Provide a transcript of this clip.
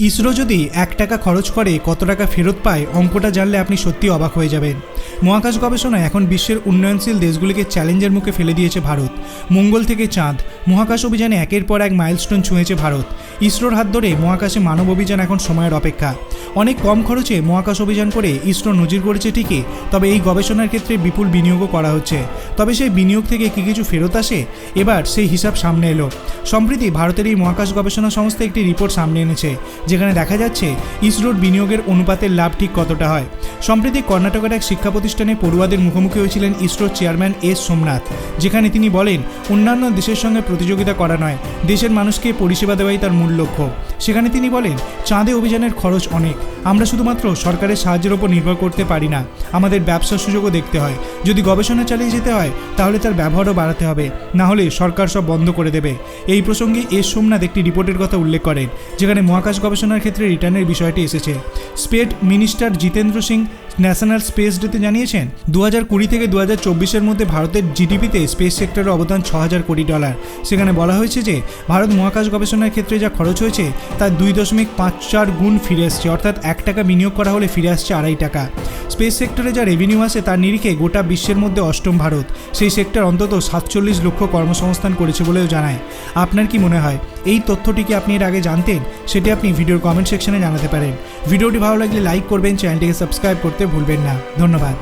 ইসরো যদি এক টাকা খরচ করে কত টাকা ফেরত পায়, অঙ্কটা জানলে আপনি সত্যি অবাক হয়ে যাবেন। মহাকাশ গবেষণায় এখন বিশ্বের উন্নয়নশীল দেশগুলিকে চ্যালেঞ্জের মুখে ফেলে দিয়েছে ভারত। মঙ্গল থেকে চাঁদ। মহাকাশ অভিযানে একের পর এক মাইলস্টোন ছুঁয়েছে ভারত। ইসরোর হাত ধরে মহাকাশে মানব অভিযান এখন সময়ের অপেক্ষা। অনেক কম খরচে মহাকাশ অভিযান করে ইসরো নজির করেছে ঠিকই, তবে এই গবেষণার ক্ষেত্রে বিপুল বিনিয়োগও করা হচ্ছে। তবে সেই বিনিয়োগ থেকে কি কিছু ফেরত আসে? এবার সেই হিসাব সামনে এলো। সম্প্রতি ভারতের এই মহাকাশ গবেষণা সংস্থা একটি রিপোর্ট সামনে এনেছে, যেখানে দেখা যাচ্ছে ইসরোর বিনিয়োগের অনুপাতের লাভ ঠিক কতটা হয়। সম্প্রতি কর্ণাটকের এক শিক্ষা প্রতিষ্ঠানে পড়ুয়াদের মুখোমুখি হয়েছিলেন ইসরোর চেয়ারম্যান এস সোমনাথ। যেখানে তিনি বলেন, অন্যান্য দেশের সঙ্গে প্রতিযোগিতা করা নয়, দেশের মানুষকে পরিষেবা দেওয়াই তার মূল লক্ষ্য। সেখানে তিনি বলেন, চাঁদে অভিযানের খরচ অনেক। আমরা শুধুমাত্র সরকারের সাহায্যের ওপর নির্ভর করতে পারি না। আমাদের ব্যবসার সুযোগও দেখতে হয়। যদি গবেষণা চালিয়ে যেতে হয়, তাহলে তার ব্যবহারও বাড়াতে হবে। না হলে সরকার সব বন্ধ করে দেবে। এই প্রসঙ্গে এস সোমনাথ একটি রিপোর্টের কথা উল্লেখ করেন, যেখানে মহাকাশ গবেষণার ক্ষেত্রে রিটার্নের বিষয়টি এসেছে। State minister Jitendra Singh national space ডেতে জানিয়েছেন দু হাজার কুড়ি থেকে দু হাজার চব্বিশের মধ্যে ভারতের জিডিপিতে স্পেস সেক্টরের অবদান ছ হাজার কোটি ডলার। সেখানে বলা হয়েছে যে, ভারত মহাকাশ গবেষণার ক্ষেত্রে যা খরচ হয়েছে তার দুই দশমিক পাঁচ চার গুণ ফিরে আসছে, অর্থাৎ এক টাকা বিনিয়োগ করা হলে ফিরে আসছে আড়াই টাকা। স্পেস সেক্টরে যা রেভিনিউ আসে তার নিরিখে গোটা বিশ্বের মধ্যে অষ্টম ভারত। সেই সেক্টর অন্তত সাতচল্লিশ লক্ষ কর্মসংস্থান করেছে বলেও জানায়। আপনার কি মনে হয়? এই তথ্যটি কি আপনি এর আগে জানতেন? সেটি আপনি ভিডিওর কমেন্ট সেকশনে জানাতে পারেন। ভিডিওটি ভালো লাগলে লাইক করবেন চ্যানেলটিকে সাবস্ক্রাইব করতে ভুলবেন না। ধন্যবাদ।